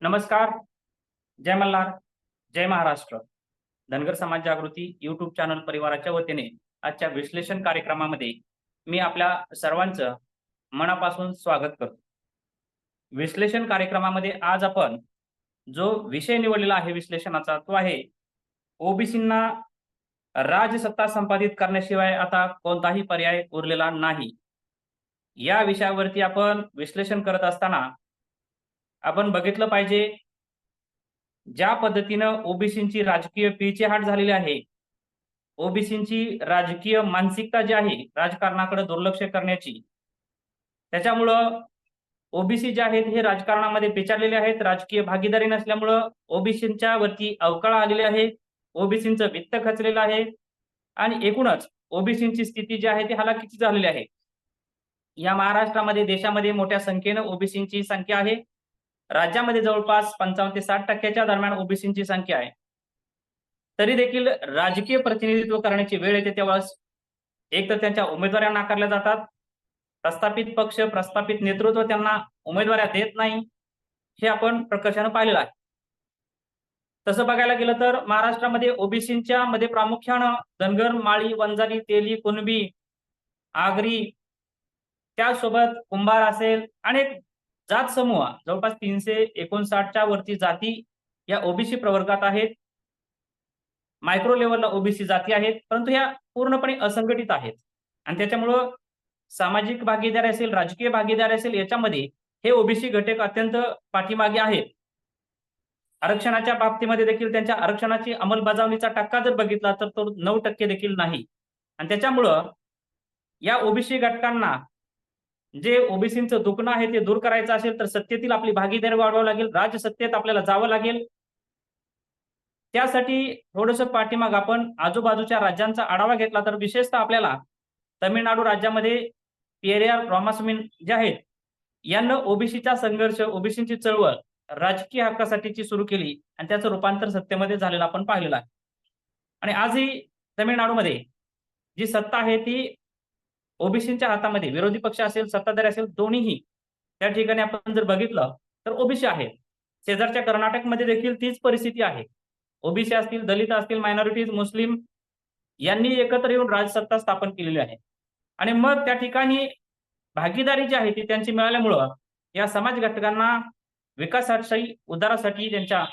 नमस्कार. जय मल्हार. जय महाराष्ट्र. धनगर समाज जागृती YouTube channel परिवाराच्या वतीने आजच्या विश्लेषण कार्यक्रमामध्ये मी आपल्या सर्वांचं मनापासून स्वागत करतो. विश्लेषण कार्यक्रमामध्ये आज आपण जो विषय निवडलेला आहे विश्लेषणाचा तो आहे ओबीसींना राजसत्ता संपादित करण्याशिवाय आता कोणताही पर्याय उरलेला नाही. या विषयावरती आपण विश्लेषण करत असताना आपण बघितलं पाहिजे ज्या पद्धतीनं ओबीसींची राजकीय पिळचेहाट झालेली आहे ओबीसींची राजकीय मानसिकता जी आहे राजकारणाकडे दुर्लक्ष करण्याची त्याच्यामुळं ओबीसी जे आहेत हे राजकारणामध्ये पिचारलेले आहेत राजकीय भागीदारी नसल्यामुळं ओबीसींच्या वरती अवकाळा आलेले आहे ओबीसींचं वित्त खचलेलं आहे आणि एकूणच ओबीसींची स्थिती जी आहे ती हलाखीची झालेली आहे. या महाराष्ट्रामध्ये देशामध्ये मोठ्या संख्येनं ओबीसींची संख्या आहे. राज्यामध्ये जवळपास पंचावन्न ते साठ टक्क्याच्या दरम्यान ओबीसींची संख्या आहे. तरी देखील राजकीय प्रतिनिधित्व करण्याची वेळ येते तेव्हाच एक तर त्यांच्या उमेदवाऱ्या नाकारल्या जातात. प्रस्थापित पक्ष प्रस्थापित नेतृत्व त्यांना उमेदवाऱ्या देत नाही हे आपण प्रकर्षानं पाहिलेलं आहे. तसं बघायला गेलं तर महाराष्ट्रामध्ये ओबीसींच्या मध्ये प्रामुख्यानं धनगर माळी वंजारी तेली कुणबी आगरी त्यासोबत कुंभार असेल अनेक जात समूह जवळपास तीनशे एकोणसाठच्या वरती जाती या ओबीसी प्रवर्गात आहेत. मायक्रो लेवलला ओबीसी जाती आहेत परंतु ह्या पूर्णपणे असंघटित आहेत. आणि त्याच्यामुळं सामाजिक भागीदारी असेल राजकीय भागीदारी असेल याच्यामध्ये हे ओबीसी घटक अत्यंत पाठीमागे आहेत. आरक्षणाच्या बाबतीमध्ये देखील त्यांच्या आरक्षणाची अंमलबजावणीचा टक्का जर बघितला तर तो नऊ टक्के देखील नाही. आणि त्याच्यामुळं या ओबीसी घटकांना जे ओबीसीचं दुखणं आहे ते दूर करायचं असेल तर सत्तेतील आपली भागीदारी वाढवावं लागेल राज्य सत्तेत आपल्याला जावं लागेल. त्यासाठी थोडस पाठीमाग आपण आजूबाजूच्या राज्यांचा आढावा घेतला तर विशेषतः आपल्याला तमिळनाडू राज्यामध्ये पेरियार रॉमासमिन जे आहेत यांना ओबीसीचा संघर्ष ओबीसीची चळवळ राजकीय हक्कासाठीची सुरू केली आणि त्याचं रूपांतर सत्तेमध्ये झालेलं आपण पाहिलेलं आहे. आणि आजही तमिळनाडूमध्ये जी सत्ता आहे ती ओबीसीच्या हातामध्ये विरोधी पक्ष असेल सत्ताधारी असेल दोन्हीही. त्या ठिकाणी आपण जर बघितलं तर ओबीसी आहे. शेजारच्या कर्नाटकमध्ये देखील तीच परिस्थिती आहे. ओबीसी असतील दलित असतील मायनॉरिटीज मुस्लिम यांनी एकत्र येऊन राजसत्ता स्थापन केलेली आहे. आणि मग त्या ठिकाणी भागीदारी जी आहे ती त्यांची मिळाल्यामुळं या समाज घटकांना विकासासाठी उदारासाठी त्यांच्या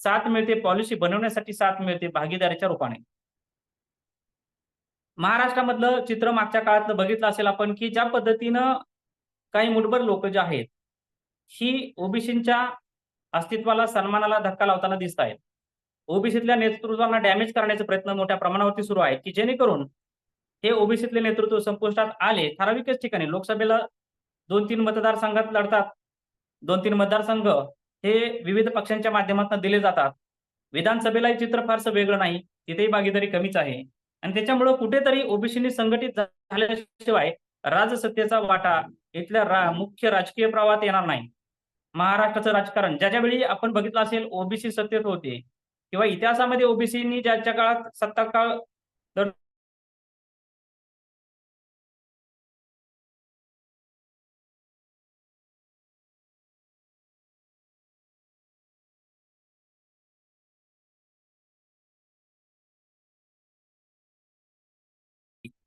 साथ मिळते पॉलिसी बनवण्यासाठी साथ मिळते भागीदारीच्या रूपाने. महाराष्ट्रामधलं चित्र मागच्या काळातलं बघितलं असेल आपण की ज्या पद्धतीनं काही मुठभर लोक जे आहेत ही ओबीसीच्या अस्तित्वाला सन्मानाला धक्का लावताना दिसत आहेत. ओबीसीतल्या नेतृत्वांना डॅमेज करण्याचे प्रयत्न मोठ्या प्रमाणावरती सुरू आहेत की जेणेकरून हे ओबीसीतले नेतृत्व संपुष्टात आले ठराविकच ठिकाणी लोकसभेला दोन तीन मतदारसंघात लढतात दोन तीन मतदारसंघ हे विविध पक्षांच्या माध्यमातून दिले जातात. विधानसभेलाही चित्र फारसं वेगळं नाही तिथेही भागीदारी कमीच आहे. आणि त्याच्यामुळं कुठेतरी ओबीसीनी संघटित झाल्याशिवाय राजसत्तेचा वाटा इथल्या रा, मुख्य राजकीय प्रवाहात येणार नाही. महाराष्ट्राचं राजकारण ज्याच्या वेळी आपण बघितलं असेल ओबीसी सत्तेत होते. किंवा इतिहासामध्ये ओबीसीनी ज्याच्या काळात सत्ता काळ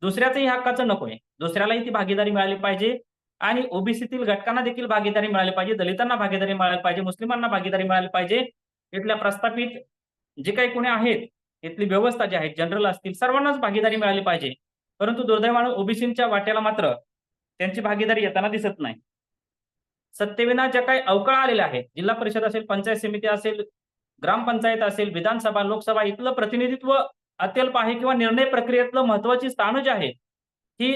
दुसऱ्याचंही हक्काचं आहे. दुसऱ्यालाही ती भागीदारी मिळाली पाहिजे आणि ओबीसीतील घटकांना देखील भागीदारी मिळाली पाहिजे. दलितांना भागीदारी मिळाली पाहिजे. मुस्लिमांना भागीदारी मिळाली पाहिजे. इथल्या प्रस्थापित जे काही कोणी आहेत इथली व्यवस्था जी आहे जनरल असतील सर्वांनाच भागीदारी मिळाली पाहिजे. परंतु दुर्दैवानं ओबीसीच्या वाट्याला मात्र त्यांची भागीदारी येताना दिसत नाही. सत्तेविना ज्या काही अवकाळ आलेल्या आहेत जिल्हा परिषद असेल पंचायत समिती असेल ग्रामपंचायत असेल विधानसभा लोकसभा इथलं प्रतिनिधित्व अत्यल्प आहे किंवा निर्णय प्रक्रियेतलं महत्वाची स्थानं जे आहे ही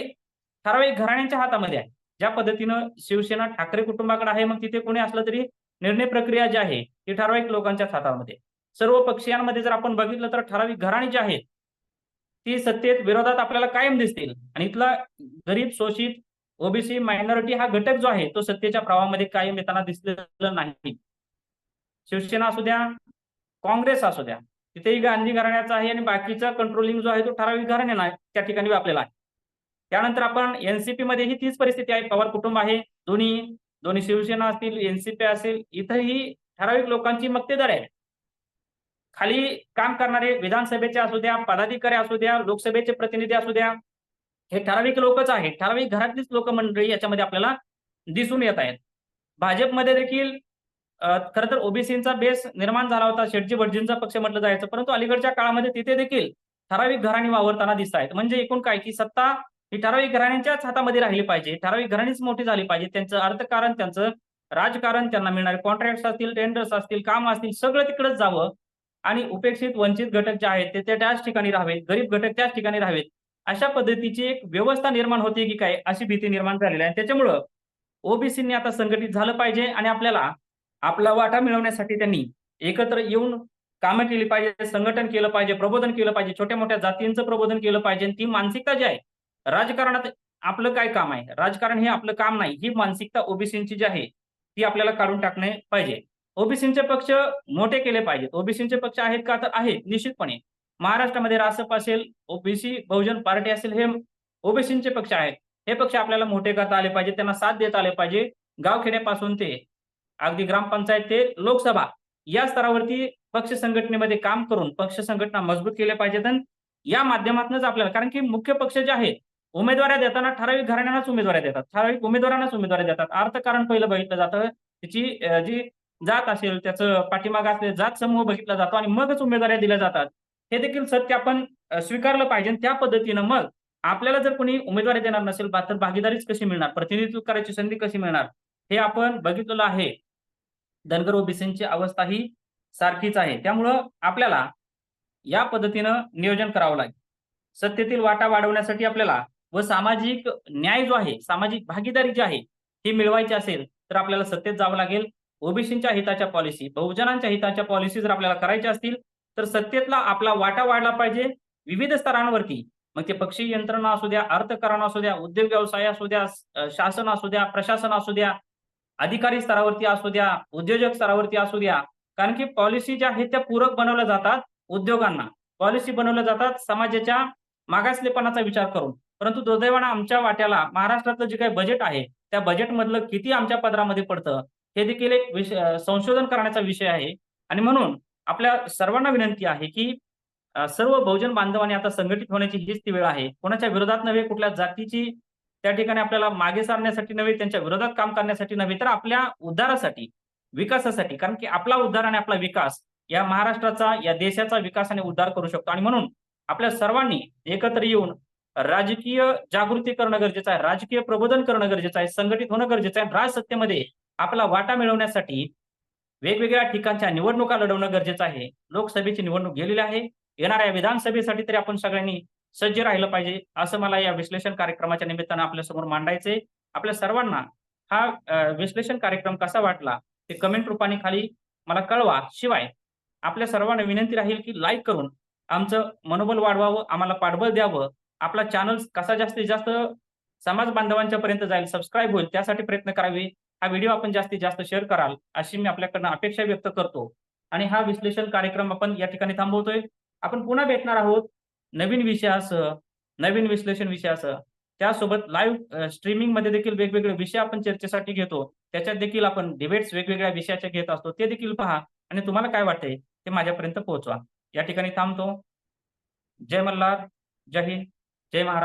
ठराविक घराण्यांच्या हातामध्ये आहे. ज्या पद्धतीनं शिवसेना ठाकरे कुटुंबाकडे आहे मग तिथे कोणी असलं तरी निर्णय प्रक्रिया जी आहे ती ठराविक लोकांच्या हातामध्ये. सर्व पक्षीयांमध्ये जर आपण बघितलं तर ठराविक घराणी जी आहेत ती सत्तेत विरोधात आपल्याला कायम दिसतील. आणि इथला गरीब शोषित ओबीसी मायनॉरिटी हा घटक जो आहे तो सत्तेच्या प्रवाहामध्ये कायम येताना दिसलेला नाही. शिवसेना असू द्या काँग्रेस असू द्या तिथेही गांधी घराण्याचा आहे आणि बाकीचा कंट्रोलिंग जो आहे तो ठराविक घराण्याला त्या ठिकाणी व्यापलेला आहे. त्यानंतर आपण एनसीपी मध्ये ही तीच परिस्थिती आहे. पवार कुटुंब आहे दोन्ही दोन्ही शिवसेना असतील एनसीपी असेल इथंही ठराविक लोकांची मक्तेदार आहे खाली काम करणारे विधानसभेचे असू द्या पदाधिकारी असू द्या लोकसभेचे प्रतिनिधी असू द्या हे ठराविक लोकच आहेत. ठराविक घरातलीच लोक मंडळी याच्यामध्ये आपल्याला दिसून येत आहेत. भाजपमध्ये देखील खर तर ओबीसीचा बेस निर्माण झाला होता. शेटजी भटजींचा पक्ष म्हटलं जायचं. परंतु अलीकडच्या काळामध्ये तिथे देखील ठराविक घराणी वावरताना दिसत आहेत. म्हणजे एकूण काय की सत्ता ही ठराविक घराण्यांच्याच हातामध्ये राहिली पाहिजे. ठराविक घराणीच मोठी झाली पाहिजे. त्यांचं अर्थकारण त्यांचं राजकारण त्यांना मिळणारे कॉन्ट्रॅक्ट असतील टेंडर्स असतील काम असतील सगळं तिकडेच जावं. आणि उपेक्षित वंचित घटक जे आहेत ते त्याच ठिकाणी राहावेत. गरीब घटक त्याच ठिकाणी राहावेत. अशा पद्धतीची एक व्यवस्था निर्माण होते की काय? अशी भीती निर्माण झालेली आहे. त्याच्यामुळं ओबीसींनी आता संघटित झालं पाहिजे आणि आपल्याला आपला वाटा मिळवण्यासाठी त्यांनी एकत्र येऊन कामं केली पाहिजे संघटन केलं पाहिजे प्रबोधन केलं पाहिजे. छोट्या मोठ्या जातींचं प्रबोधन केलं पाहिजे. ती मानसिकता जी आहे राजकारणात आपलं काय काम आहे? राजकारण हे आपलं काम नाही. ही मानसिकता ओबीसींची जी आहे ती आपल्याला काढून टाकणे पाहिजे. ओबीसींचे पक्ष मोठे केले पाहिजेत. ओबीसींचे पक्ष आहेत का? तर आहेत निश्चितपणे. महाराष्ट्रामध्ये रासप असेल ओबीसी बहुजन पार्टी असेल हे ओबीसींचे पक्ष आहेत. हे पक्ष आपल्याला मोठे करता आले पाहिजे त्यांना साथ देता आले पाहिजे. गावखेड्यापासून ते अगदी ग्रामपंचायत ते लोकसभा या स्तरावरती पक्ष संघटनेमध्ये काम करून पक्ष संघटना मजबूत केल्या पाहिजेत आणि या माध्यमातूनच आपल्याला कारण की मुख्य पक्ष जे आहेत उमेदवाऱ्या देताना ठराविक घराण्यांनाच उमेदवाऱ्या देतात. ठराविक उमेदवारांनाच उमेदवाऱ्या देतात. अर्थकारण पहिलं बघितलं जातं त्याची जी जात असेल त्याचं पाठीमाग असेल जात समूह बघितला जातो आणि मगच उमेदवाऱ्या दिल्या जातात. हे देखील सत्य आपण स्वीकारलं पाहिजे त्या पद्धतीनं मग आपल्याला जर कोणी उमेदवारी देणार नसेल तर भागीदारीच कशी मिळणार? प्रतिनिधित्व करायची संधी कशी मिळणार? हे आपण बघितलेलं आहे. धनगर ओबीसींची अवस्था ही सारखीच आहे. त्यामुळं आपल्याला या पद्धतीनं नियोजन करावं लागेल. सत्तेतील वाटा वाढवण्यासाठी आपल्याला व सामाजिक न्याय जो आहे सामाजिक भागीदारी जी आहे ही मिळवायची असेल तर आपल्याला सत्तेत जावं लागेल. ओबीसींच्या हिताच्या पॉलिसी बहुजनांच्या हिताच्या पॉलिसी जर आपल्याला करायच्या असतील तर सत्तेतला आपला वाटा वाढला पाहिजे. विविध स्तरांवरती मग ते पक्षी यंत्रणा असू द्या अर्थकारण असू द्या उद्योग व्यवसाय असू द्या शासन असू द्या प्रशासन असू द्या अधिकारी स्तरावरती असू द्या उद्योजक स्तरावरती असू द्या कारण की पॉलिसी ज्या आहेत त्या पूरक बनवल्या जातात उद्योगांना. पॉलिसी बनवल्या जातात समाजाच्या मागासलेपणाचा विचार करून. परंतु दुर्दैवानं आमच्या वाट्याला महाराष्ट्रातलं जे काही बजेट आहे त्या बजेटमधलं किती आमच्या पदरामध्ये पडतं हे देखील एक विषय संशोधन करण्याचा विषय आहे. आणि म्हणून आपल्या सर्वांना विनंती आहे की सर्व बहुजन बांधवांनी आता संघटित होण्याची हीच ती वेळ आहे. कोणाच्या विरोधात नव्हे कुठल्या जातीची त्या ठिकाणी आपल्याला मागे सारण्यासाठी नव्हे त्यांच्या विरोधात काम करण्यासाठी नव्हे तर आपल्या उद्धारासाठी विकासासाठी कारण की आपला उद्धार आणि आपला विकास या महाराष्ट्राचा या देशाचा विकास आणि उद्धार करू शकतो. आणि म्हणून आपल्या सर्वांनी एकत्र येऊन राजकीय जागृती करणं गरजेचं आहे राजकीय प्रबोधन करणं गरजेचं आहे संघटित होणं गरजेचं आहे राजसत्तेमध्ये आपला वाटा मिळवण्यासाठी वेगवेगळ्या ठिकाणच्या निवडणुका लढवणं गरजेचं आहे. लोकसभेची निवडणूक गेलेली आहे. येणाऱ्या विधानसभेसाठी तरी आपण सगळ्यांनी सज्ज राहिलं पाहिजे. असं मला या विश्लेषण कार्यक्रमाच्या निमित्तानं आपल्यासमोर मांडायचे आपल्या सर्वांना हा विश्लेषण कार्यक्रम कसा वाटला ते कमेंट रूपाने खाली मला कळवा. शिवाय आपल्या सर्वांना विनंती राहील की लाईक करून आमचं मनोबल वाढवावं आम्हाला पाठबळ द्यावं. आपला चॅनल कसा जास्तीत जास्त समाज बांधवांच्या पर्यंत जाईल सबस्क्राईब होईल त्यासाठी प्रयत्न करावे. हा व्हिडिओ आपण जास्तीत जास्त शेअर कराल अशी मी आपल्याकडनं अपेक्षा व्यक्त करतो. आणि हा विश्लेषण कार्यक्रम आपण या ठिकाणी थांबवतोय. आपण पुन्हा भेटणार आहोत. नवीन विषयासह नवीन विश्लेषण विषयासह त्यासोबत लाईव्ह स्ट्रीमिंगमध्ये देखील वेगवेगळे विषय आपण चर्चेसाठी घेतो. त्याच्यात देखील आपण डिबेट्स वेगवेगळ्या विषयाचे घेत असतो. ते देखील पहा आणि तुम्हाला काय वाटते ते माझ्यापर्यंत पोहोचवा. या ठिकाणी थांबतो. जय मल्हार. जय हिंद. जय महाराष्ट्र.